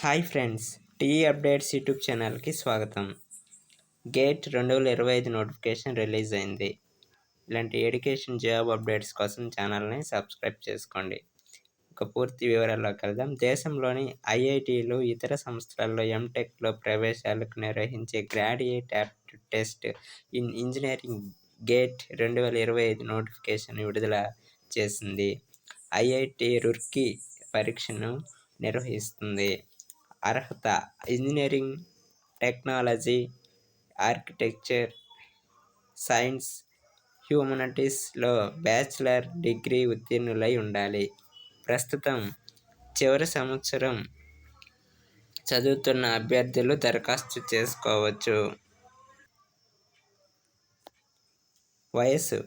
Hi friends T updates YouTube ఛానల్కి స్వాగతం. Gate రెండు వేల ఇరవై ఐదు నోటిఫికేషన్ రిలీజ్ అయింది. ఇలాంటి ఎడ్యుకేషన్ జాబ్ అప్డేట్స్ కోసం ఛానల్ని సబ్స్క్రైబ్ చేసుకోండి. ఒక పూర్తి వివరాల్లోకి వెళ్దాం దేశంలోని ఐఐటీలు ఇతర సంస్థలలో ఎంటెక్లో ప్రవేశాలకు నిర్వహించే graduate aptitude test in engineering GATE రెండు వేల ఇరవై ఐదు నోటిఫికేషన్ విడుదల చేసింది. ఐఐటి రుర్కీ పరీక్షను నిర్వహిస్తుంది. అర్హత? ఇంజనీరింగ్ టెక్నాలజీ ఆర్కిటెక్చర్ సైన్స్ హ్యూమనిటీస్లో బ్యాచిలర్ డిగ్రీ ఉత్తీర్ణులై ఉండాలి. ప్రస్తుతం చివరి సంవత్సరం చదువుతున్న అభ్యర్థులు దరఖాస్తు చేసుకోవచ్చు. వయసు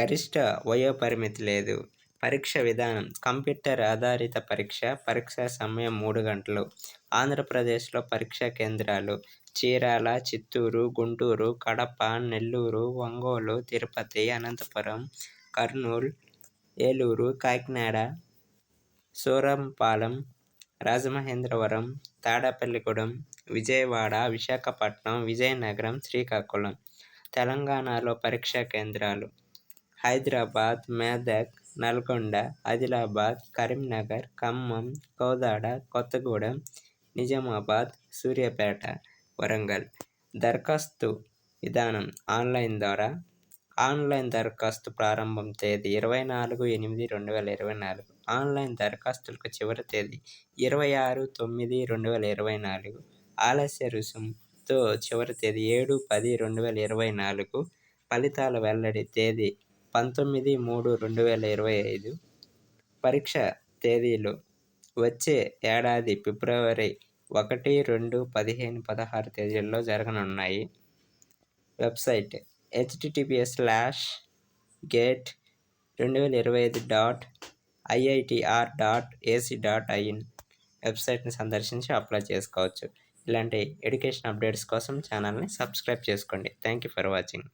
గరిష్ట వయోపరిమితి లేదు. పరీక్ష విధానం. కంప్యూటర్ ఆధారిత పరీక్ష పరీక్ష సమయం మూడు గంటలు. ఆంధ్రప్రదేశ్లో పరీక్షా కేంద్రాలు చీరాల చిత్తూరు గుంటూరు కడప నెల్లూరు ఒంగోలు తిరుపతి అనంతపురం కర్నూలు ఏలూరు కాకినాడ సూరంపాలెం రాజమహేంద్రవరం తాడేపల్లిగూడెం విజయవాడ విశాఖపట్నం విజయనగరం శ్రీకాకుళం. తెలంగాణలో పరీక్షా కేంద్రాలు హైదరాబాద్ మెదక్ నల్గొండ ఆదిలాబాద్ కరీంనగర్ ఖమ్మం కోదాడ కొత్తగూడెం నిజామాబాద్ సూర్యాపేట వరంగల్. దరఖాస్తు విధానం ఆన్లైన్ ద్వారా. ఆన్లైన్ దరఖాస్తు ప్రారంభం తేదీ ఇరవై నాలుగు ఎనిమిది రెండు వేల ఇరవై నాలుగు. ఆన్లైన్ దరఖాస్తులకు చివరి తేదీ ఇరవై ఆరు తొమ్మిది రెండు వేల ఇరవై నాలుగు. ఆలస్య రుసుముతో చివరి తేదీ ఏడు పది రెండు వేల ఇరవై నాలుగు. ఫలితాల వెల్లడి తేదీ పంతొమ్మిది మూడు రెండు వేల ఇరవై ఐదు పరీక్ష తేదీలు వచ్చే ఏడాది ఫిబ్రవరి ఒకటి రెండు పదిహేను పదహారు తేదీల్లో జరగనున్నాయి. వెబ్సైట్ హెచ్టిటిపిఎస్ స్లాష్ గేట్ రెండు వేల ఇరవై ఐదు dot IITR dot AC dot IN వెబ్సైట్ని సందర్శించి అప్లై చేసుకోవచ్చు. ఇలాంటి ఎడ్యుకేషన్ అప్డేట్స్ కోసం ఛానల్ని సబ్స్క్రైబ్ చేసుకోండి. Thank you for watching.